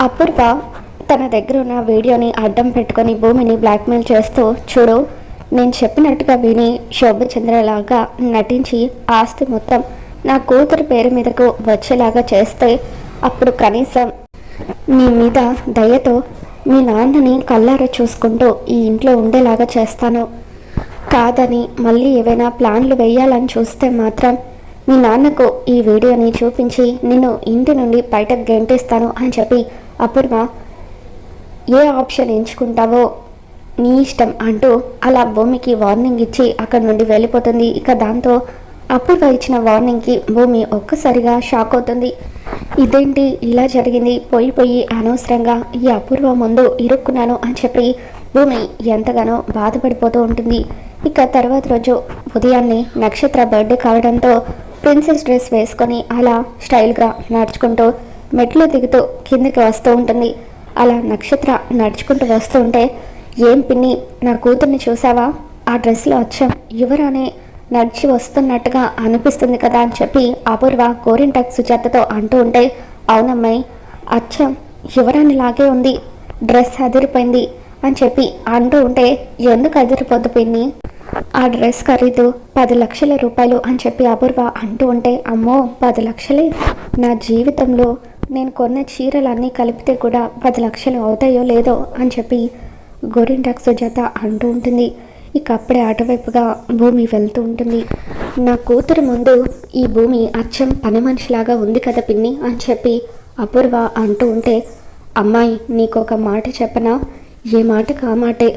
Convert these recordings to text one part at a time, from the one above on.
అపూర్వ తన దగ్గర ఉన్న వీడియోని అడ్డం పెట్టుకొని భూమిని బ్లాక్మెయిల్ చేస్తూ చూడు నేను చెప్పినట్టుగా విని శోభచంద్రలాగా నటించి ఆస్తి మొత్తం నా కూతురు పేరు మీదకు వచ్చేలాగా చేస్తే అప్పుడు కనీసం నీ మీద దయతో మీ నాన్నని కళ్ళారా చూసుకుంటూ ఈ ఇంట్లో ఉండేలాగా చేస్తాను. కాదని మళ్ళీ ఏవైనా ప్లాన్లు వేయాలని చూస్తే మాత్రం మీ నాన్నకు ఈ వీడియోని చూపించి నిన్ను ఇంటి నుండి బయటకు గెంటేస్తాను అని చెప్పి అపూర్వ ఏ ఆప్షన్ ఎంచుకుంటావో నీ ఇష్టం అంటూ అలా భూమికి వార్నింగ్ ఇచ్చి అక్కడి నుండి వెళ్ళిపోతుంది. ఇక దాంతో అపూర్వ ఇచ్చిన వార్నింగ్కి భూమి ఒక్కసారిగా షాక్ అవుతుంది. ఇదేంటి? ఇలా జరిగింది. పోయి పోయి అనవసరంగా ఈ అపూర్వ ముందు ఇరుక్కున్నాను అని చెప్పి భూమి ఎంతగానో బాధపడిపోతూ ఉంటుంది. ఇక తర్వాత రోజు ఉదయాన్నే నక్షత్ర బర్త్డే కావడంతో ప్రిన్సెస్ డ్రెస్ వేసుకొని అలా స్టైల్గా నడుచుకుంటూ మెట్లు దిగుతూ కిందకి వస్తూ ఉంటుంది. అలా నక్షత్ర నడుచుకుంటూ వస్తూ ఉంటే ఏం పిన్ని నా కూతుర్ని చూసావా? ఆ డ్రెస్లో వచ్చాం యువరానే నడిచి వస్తున్నట్టుగా అనిపిస్తుంది కదా అని చెప్పి అపూర్వ గోరింటాక్ సుజాతతో అంటూ ఉంటే అవునమ్మాయి అచ్చం యువరాణి లాగే ఉంది. డ్రెస్ అదిరిపోయింది అని చెప్పి అంటూ ఉంటే ఎందుకు అదిరిపోద్దు పిన్ని? ఆ డ్రెస్ ఖరీదు పది లక్షల రూపాయలు అని చెప్పి అపూర్వ అంటూ ఉంటే అమ్మో పది లక్షలే? నా జీవితంలో నేను కొన్న చీరలన్నీ కలిపితే కూడా పది లక్షలు అవుతాయో లేదో అని చెప్పి గోరింటాక్ సుజాత అంటూ ఉంటుంది. ఇక అప్పుడే అటువైపుగా భూమి వెళ్తూ ఉంటుంది. నా కూతురు ముందు ఈ భూమి అచ్చం పని మనిషిలాగా ఉంది కదా పిన్ని అని చెప్పి అపూర్వ అంటూ ఉంటే అమ్మాయి నీకు ఒక మాట చెప్పనా? ఏ మాట కా మాటే?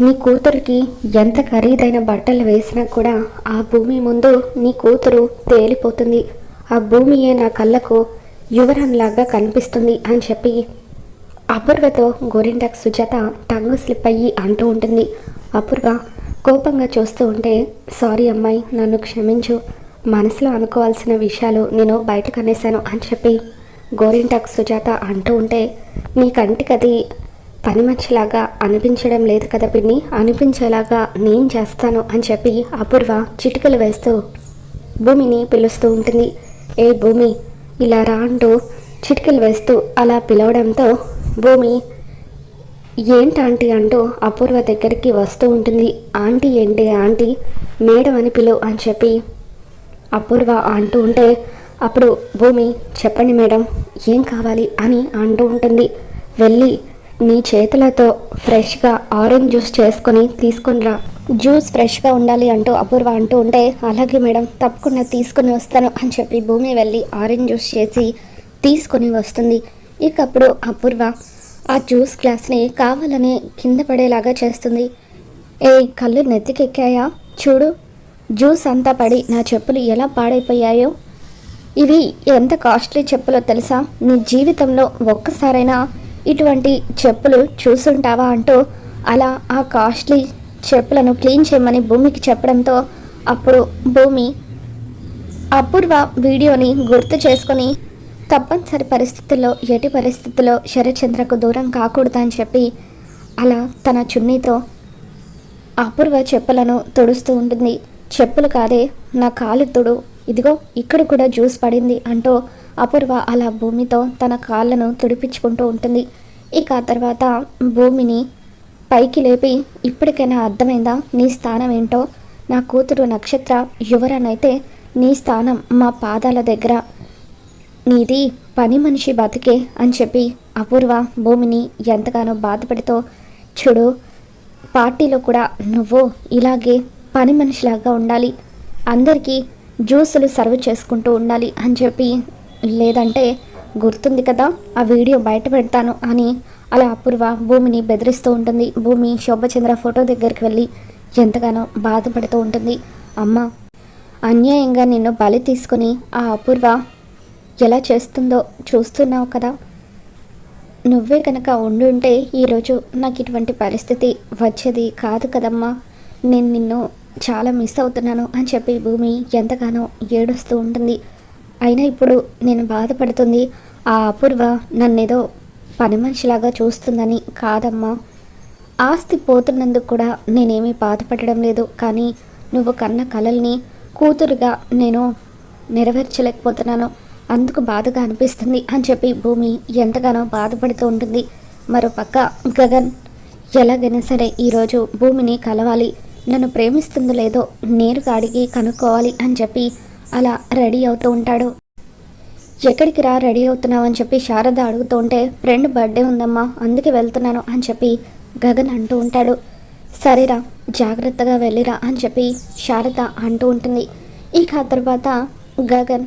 నీ కూతురికి ఎంత ఖరీదైన బట్టలు వేసినా కూడా ఆ భూమి ముందు నీ కూతురు తేలిపోతుంది. ఆ భూమియే నా కళ్ళకు యువరాన్లాగా కనిపిస్తుంది అని చెప్పి అపూర్వతో గోరింటాక్ సుజాత టంగు స్లిప్ అయ్యి అంటూ ఉంటుంది. అపూర్వ కోపంగా చూస్తూ ఉంటే సారీ అమ్మాయి నన్ను క్షమించు. మనసులో అనుకోవాల్సిన విషయాలు నేను బయటకు అనేశాను అని చెప్పి గోరింటాక్ సుజాత అంటూ ఉంటే నీ కంటికి అది పని మనిషిలాగా అనిపించడం లేదు కదా పిన్ని. అనిపించేలాగా నేను చేస్తాను అని చెప్పి అపూర్వ చిటికలు వేస్తూ భూమిని పిలుస్తూ ఉంటుంది. ఏ భూమి? ఇలా రా అంటూ చిటికలు వేస్తూ అలా పిలవడంతో భూమి ఏంటి ఆంటీ? అంటూ అపూర్వ దగ్గరికి వస్తూ ఉంటుంది. ఆంటీ ఏంటి ఆంటీ? మేడం అని పిలువు అని చెప్పి అపూర్వ అంటూ ఉంటే అప్పుడు భూమి చెప్పండి మేడం ఏం కావాలి? అని అంటూ ఉంటుంది. వెళ్ళి నీ చేతులతో ఫ్రెష్గా ఆరెంజ్ జ్యూస్ చేసుకొని తీసుకునిరా జ్యూస్ ఫ్రెష్గా ఉండాలి అంటూ అపూర్వ అంటూ ఉంటే అలాగే మేడం తప్పకుండా తీసుకొని వస్తాను అని చెప్పి భూమి వెళ్ళి ఆరెంజ్ జ్యూస్ చేసి తీసుకొని వస్తుంది. ఇక అప్పుడు అపూర్వ ఆ జ్యూస్ గ్లాస్ని కావాలని కింద పడేలాగా చేస్తుంది. ఏ కళ్ళు నెత్తికెక్కాయా? చూడు జ్యూస్ అంతా పడి నా చెప్పులు ఎలా పాడైపోయాయో. ఇవి ఎంత కాస్ట్లీ చెప్పులో తెలుసా? నీ జీవితంలో ఒక్కసారైనా ఇటువంటి చెప్పులు చూసుంటావా అంటూ అలా ఆ కాస్ట్లీ చెప్పులను క్లీన్ చేయమని భూమికి చెప్పడంతో అప్పుడు భూమి అపూర్వ వీడియోని గుర్తు చేసుకొని తప్పనిసరి పరిస్థితుల్లో ఎటి పరిస్థితుల్లో శరచంద్రకు దూరం కాకూడదని చెప్పి అలా తన చున్నీతో అపూర్వ చెప్పులను తుడుస్తూ ఉంటుంది. చెప్పులు కాదే నా కాలు తుడు. ఇదిగో ఇక్కడ కూడా జ్యూస్ పడింది అంటూ అపూర్వ అలా భూమితో తన కాళ్ళను తుడిపించుకుంటూ ఉంటుంది. ఇక ఆ తర్వాత భూమిని పైకి లేపి ఇప్పటికైనా అర్థమైందా? నీ స్థానం ఏంటో? నా కూతురు నక్షత్ర యువరనైతే నీ స్థానం మా పాదాల దగ్గర. నీది పని మనిషి బతికే అని చెప్పి అపూర్వ భూమిని ఎంతగానో బాధపడితో చూడు పార్టీలో కూడా నువ్వు ఇలాగే పని మనిషిలాగా ఉండాలి. అందరికీ జ్యూసులు సర్వ్ చేసుకుంటూ ఉండాలి అని చెప్పి లేదంటే గుర్తుంది కదా ఆ వీడియో బయట పెడతాను అని అలా అపూర్వ భూమిని బెదిరిస్తూ ఉంటుంది. భూమి శోభచంద్ర ఫోటో దగ్గరికి వెళ్ళి ఎంతగానో బాధపడుతూ ఉంటుంది. అమ్మ అన్యాయంగా నిన్ను బలి తీసుకుని ఆ అపూర్వ ఎలా చేస్తుందో చూస్తున్నావు కదా. నువ్వే కనుక ఉండుంటే ఈరోజు నాకు ఇటువంటి పరిస్థితి వచ్చేది కాదు కదమ్మా. నేను నిన్ను చాలా మిస్ అవుతున్నాను అని చెప్పి భూమి ఎంతగానో ఏడుస్తూ ఉంటుంది. అయినా ఇప్పుడు నేను బాధపడుతుంది. ఆ అపూర్వ నన్నేదో పని మనిషిలాగా చూస్తుందని కాదమ్మా. ఆస్తి పోతున్నందుకు కూడా నేనేమీ బాధపడడం లేదు. కానీ నువ్వు కన్న కలల్ని కూతురుగా నేను నెరవేర్చలేకపోతున్నాను. అందుకు బాధగా అనిపిస్తుంది అని చెప్పి భూమి ఎంతగానో బాధపడుతూ ఉంటుంది. మరోపక్క గగన్ ఎలాగైనా సరే ఈరోజు భూమిని కలవాలి. నన్ను ప్రేమిస్తుందో లేదో నేరుగా అడిగి కనుక్కోవాలి అని చెప్పి అలా రెడీ అవుతూ ఉంటాడు. ఎక్కడికి రా రెడీ అవుతున్నావు అని చెప్పి శారద అడుగుతూ ఉంటే ఫ్రెండ్ బర్త్డే ఉందమ్మా అందుకే వెళ్తున్నాను అని చెప్పి గగన్ అంటూ ఉంటాడు. సరేరా జాగ్రత్తగా వెళ్ళిరా అని చెప్పి శారద అంటూ ఉంటుంది. ఇక ఆ తర్వాత గగన్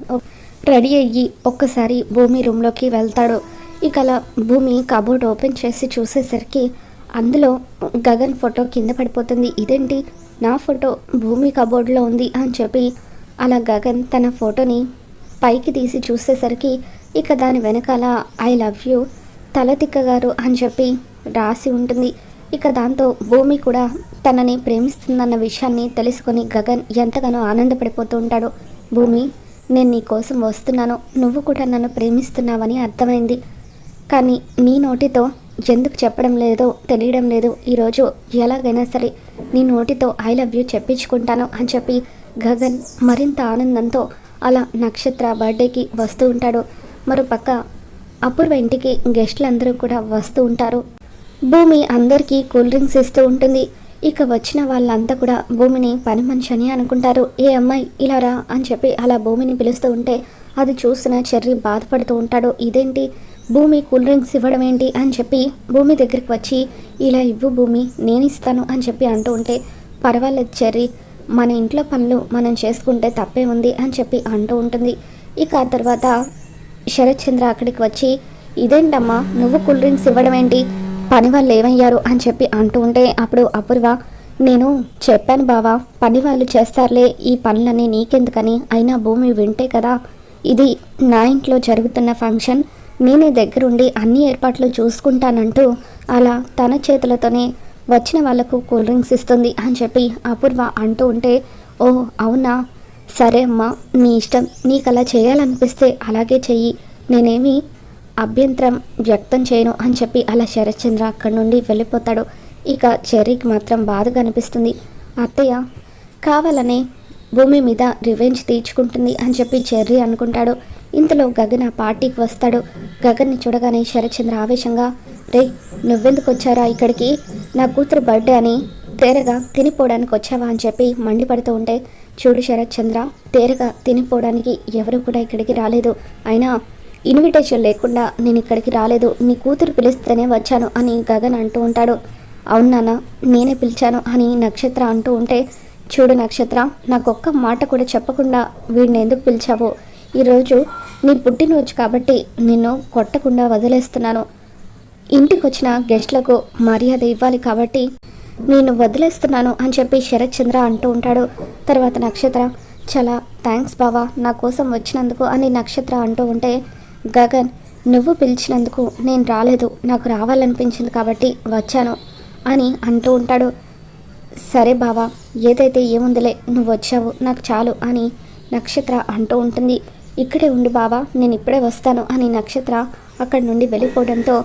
రెడీ అయ్యి ఒక్కసారి భూమి రూమ్లోకి వెళ్తాడు. ఇక అలా భూమి కబోర్డ్ ఓపెన్ చేసి చూసేసరికి అందులో గగన్ ఫోటో కింద పడిపోతుంది. ఇదేంటి? నా ఫోటో భూమి కబోర్డ్లో ఉంది అని చెప్పి అలా గగన్ తన ఫోటోని పైకి తీసి చూసేసరికి ఇక దాని వెనకాల ఐ లవ్ యూ తలతిక్క గారు అని చెప్పి రాసి ఉంటుంది. ఇక దాంతో భూమి కూడా తనని ప్రేమిస్తుందన్న విషయాన్ని తెలుసుకొని గగన్ ఎంతగానో ఆనందపడిపోతూ ఉంటాడు. భూమి నేను నీ కోసం వస్తున్నాను. నువ్వు కూడా నన్ను ప్రేమిస్తున్నావని అర్థమైంది. కానీ నీ నోటితో ఎందుకు చెప్పడం లేదో తెలియడం లేదు. ఈరోజు ఎలాగైనా సరే నీ నోటితో ఐ లవ్ యూ చెప్పించుకుంటాను అని చెప్పి గగన్ మరింత ఆనందంతో అలా నక్షత్ర బర్త్డేకి వస్తూ ఉంటాడు. మరోపక్క అపూర్వ ఇంటికి గెస్టులందరూ కూడా వస్తూ ఉంటారు. భూమి అందరికీ కూల్ డ్రింక్స్ ఇస్తూ ఉంటుంది. ఇక వచ్చిన వాళ్ళంతా కూడా భూమిని పని మనిషి అని అనుకుంటారు. ఏ అమ్మాయి ఇలా రా అని చెప్పి అలా భూమిని పిలుస్తూ ఉంటే అది చూసిన చెర్రి బాధపడుతూ ఉంటాడు. ఇదేంటి? భూమి కూల్ డ్రింక్స్ ఇవ్వడం ఏంటి? అని చెప్పి భూమి దగ్గరికి వచ్చి ఇలా ఇవ్వు భూమి నేను ఇస్తాను అని చెప్పి అంటూ ఉంటే పర్వాలేదు చెర్రీ మన ఇంట్లో పనులు మనం చేసుకుంటే తప్పే ఉంది అని చెప్పి అంటూ ఉంటుంది. ఇక ఆ తర్వాత శరత్ చంద్ర అక్కడికి వచ్చి ఇదేంటమ్మా నువ్వు కూల్ డ్రింక్స్ ఇవ్వడం ఏంటి? పని వాళ్ళు ఏమయ్యారు? అని చెప్పి అంటూ ఉంటే అప్పుడు అపూర్వ నేను చెప్పాను బావా పని వాళ్ళు చేస్తారులే ఈ పనులన్నీ నీకెందుకని? అయినా భూమి వింటే కదా. ఇది నా ఇంట్లో జరుగుతున్న ఫంక్షన్. నేనే దగ్గరుండి అన్ని ఏర్పాట్లు చూసుకుంటానంటూ అలా తన చేతులతోనే వచ్చిన వాళ్ళకు కూల్ డ్రింక్స్ ఇస్తుంది అని చెప్పి అపూర్వ అంటూ ఉంటే ఓ అవునా? సరే అమ్మా నీ ఇష్టం. నీకు అలా చేయాలనిపిస్తే అలాగే చెయ్యి. నేనేమి అభ్యంతరం వ్యక్తం చేయను అని చెప్పి అలా శరత్చంద్ర అక్కడి నుండి వెళ్ళిపోతాడు. ఇక చెర్రీకి మాత్రం బాధగా అనిపిస్తుంది. అత్తయ్య కావాలనే భూమి మీద రివెంజ్ తీర్చుకుంటుంది అని చెప్పి చెర్రీ అనుకుంటాడు. ఇంతలో గగన్ ఆ పార్టీకి వస్తాడు. గగన్ని చూడగానే శరత్చంద్ర ఆవేశంగా రే నువ్వెందుకు వచ్చారా ఇక్కడికి? నా కూతురు బర్త్డే అని తేరగా తినిపోవడానికి వచ్చావా అని చెప్పి మండిపడుతూ ఉంటే చూడు శరత్ చంద్ర తేరగా తినిపోవడానికి ఎవరు కూడా ఇక్కడికి రాలేదు. అయినా ఇన్విటేషన్ లేకుండా నేను ఇక్కడికి రాలేదు. నీ కూతురు పిలిస్తేనే వచ్చాను అని గగన్ అంటూ ఉంటాడు. అవును నాన్న నేనే పిలిచాను అని నక్షత్ర అంటూ ఉంటే చూడు నక్షత్ర నాకు ఒక్క మాట కూడా చెప్పకుండా వీడిని ఎందుకు పిలిచావు? ఈరోజు నీ పుట్టినరోజు కాబట్టి నిన్ను కొట్టకుండా వదిలేస్తున్నాను. ఇంటికి వచ్చిన గెస్ట్లకు మర్యాద ఇవ్వాలి కాబట్టి నేను వదిలేస్తున్నాను అని చెప్పి శరత్ చంద్ర అంటూ ఉంటాడు. తర్వాత నక్షత్ర చాలా థ్యాంక్స్ బావా నా కోసం వచ్చినందుకు అని నక్షత్ర అంటూ ఉంటే గగన్ నువ్వు పిలిచినందుకు నేను రాలేదు నాకు రావాలనిపించింది కాబట్టి వచ్చాను అని అంటూ ఉంటాడు. సరే బావా ఏదైతే ఏముందిలే నువ్వు వచ్చావు నాకు చాలు అని నక్షత్ర అంటూ ఉంటుంది. ఇక్కడే ఉండి బావా నేను ఇప్పుడే వస్తాను అని నక్షత్ర అక్కడి నుండి వెళ్ళిపోవడంతో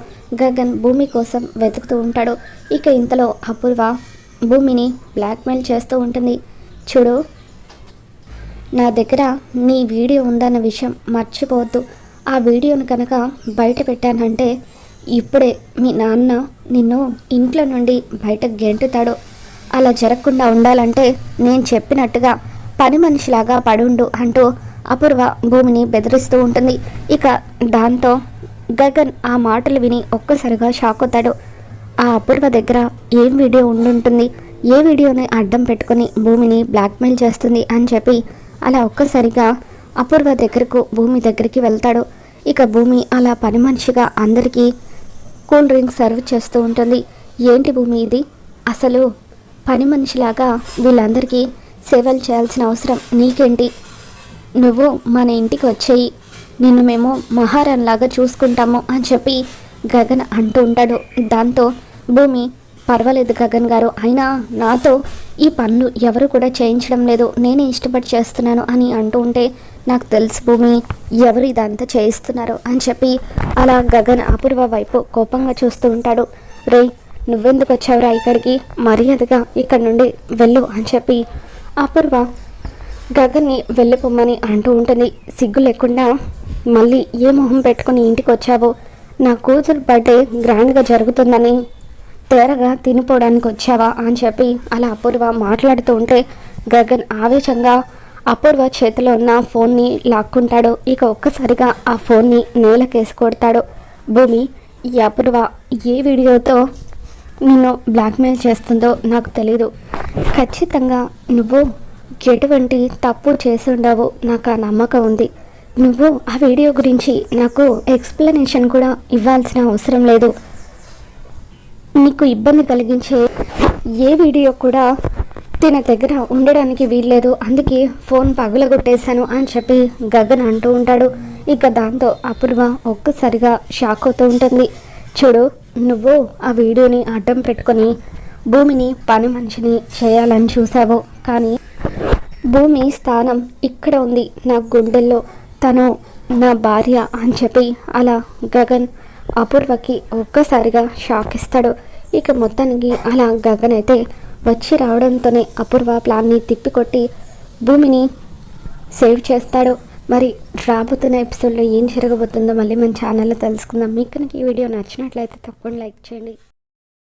గగన్ భూమి కోసం వెతుకుతూ ఉంటాడు. ఇక ఇంతలో అపూర్వ భూమిని బ్లాక్మెయిల్ చేస్తూ ఉంటుంది. చూడు నా దగ్గర నీ వీడియో ఉందన్న విషయం మర్చిపోవద్దు. ఆ వీడియోను కనుక బయట పెట్టానంటే ఇప్పుడే మీ నాన్న నిన్ను ఇంట్లో నుండి బయట గెంటుతాడు. అలా జరగకుండా ఉండాలంటే నేను చెప్పినట్టుగా పని మనిషిలాగా పడుండు అంటూ అపూర్వ భూమిని బెదిరిస్తూ ఉంటుంది. ఇక దాంతో గగన్ ఆ మాటలు విని ఒక్కసారిగా షాక్ అవుతాడు. ఆ అపూర్వ దగ్గర ఏం వీడియో ఉండుంటుంది? ఏ వీడియోని అడ్డం పెట్టుకొని భూమిని బ్లాక్మెయిల్ చేస్తుంది అని చెప్పి అలా ఒక్కసారిగా అపూర్వ దగ్గరకు భూమి దగ్గరికి వెళ్తాడు. ఇక భూమి అలా పని మనిషిగా అందరికీ కూల్ డ్రింక్ సర్వ్ చేస్తూ ఉంటుంది. ఏంటి భూమి ఇది? అసలు పని మనిషిలాగా వీళ్ళందరికీ సేవలు చేయాల్సిన అవసరం నీకేంటి? నువ్వు మన ఇంటికి వచ్చేయి. నిన్ను మేము మహారాణిలాగా చూసుకుంటాము అని చెప్పి గగన్ అంటూ ఉంటాడు. దాంతో భూమి పర్వాలేదు గగన్ గారు అయినా నాతో ఈ పనులు ఎవరు కూడా చేయించడం లేదు. నేనే ఇష్టపడి చేస్తున్నాను అని అంటూ ఉంటే నాకు తెలుసు భూమి ఎవరు ఇదంతా చేయిస్తున్నారు అని చెప్పి అలా గగన్ అపూర్వ వైపు కోపంగా చూస్తూ ఉంటాడు. రే నువ్వెందుకు వచ్చావురా ఇక్కడికి? మర్యాదగా ఇక్కడ నుండి వెళ్ళు అని చెప్పి అపూర్వ గగన్ని వెళ్ళిపోమ్మని అంటూ ఉంటుంది. సిగ్గు లేకుండా మళ్ళీ ఏ మొహం పెట్టుకుని ఇంటికి వచ్చావో నా కూతురు బర్త్డే గ్రాండ్గా జరుగుతుందని. తేరగా తినిపోవడానికి వచ్చావా అని చెప్పి అలా అపూర్వ మాట్లాడుతూ ఉంటే గగన్ ఆవేశంగా అపూర్వ చేతిలో ఉన్న ఫోన్ని లాక్కుంటాడు. ఇక ఒక్కసారిగా ఆ ఫోన్ని నేలకేసి కొడతాడు. భూమి ఈ అపూర్వ ఏ వీడియోతో నిన్ను బ్లాక్మెయిల్ చేస్తుందో నాకు తెలీదు. ఖచ్చితంగా నువ్వు ఎటువంటి తప్పు చేసి ఉండవు. నాకు ఆ నమ్మకం ఉంది. నువ్వు ఆ వీడియో గురించి నాకు ఎక్స్ప్లెనేషన్ కూడా ఇవ్వాల్సిన అవసరం లేదు. నీకు ఇబ్బంది కలిగించే ఏ వీడియో కూడా తన దగ్గర ఉండడానికి వీల్లేదు. అందుకే ఫోన్ పగులగొట్టేశాను అని చెప్పి గగన్ అంటూ ఉంటాడు. ఇక దాంతో అపూర్వ ఒక్కసారిగా షాక్ అవుతూ ఉంటుంది. చూడు నువ్వు ఆ వీడియోని అడ్డం పెట్టుకొని భూమిని పని మనిషిని చేయాలని చూసావు కానీ భూమి స్థానం ఇక్కడ ఉంది నా గుండెల్లో. తను నా భార్య అని చెప్పి అలా గగన్ అపూర్వకి ఒక్కసారిగా షాక్ ఇస్తాడు. ఇక మొత్తానికి అలా గగన్ అయితే వచ్చి రావడంతోనే అపూర్వ ప్లాన్ని తిప్పికొట్టి భూమిని సేవ్ చేస్తాడు. మరి రాబోతున్న ఎపిసోడ్లో ఏం జరగబోతుందో మళ్ళీ మన ఛానల్లో తెలుసుకుందాం. మీకు కనుక ఈ వీడియో నచ్చినట్లయితే తప్పకుండా లైక్ చేయండి.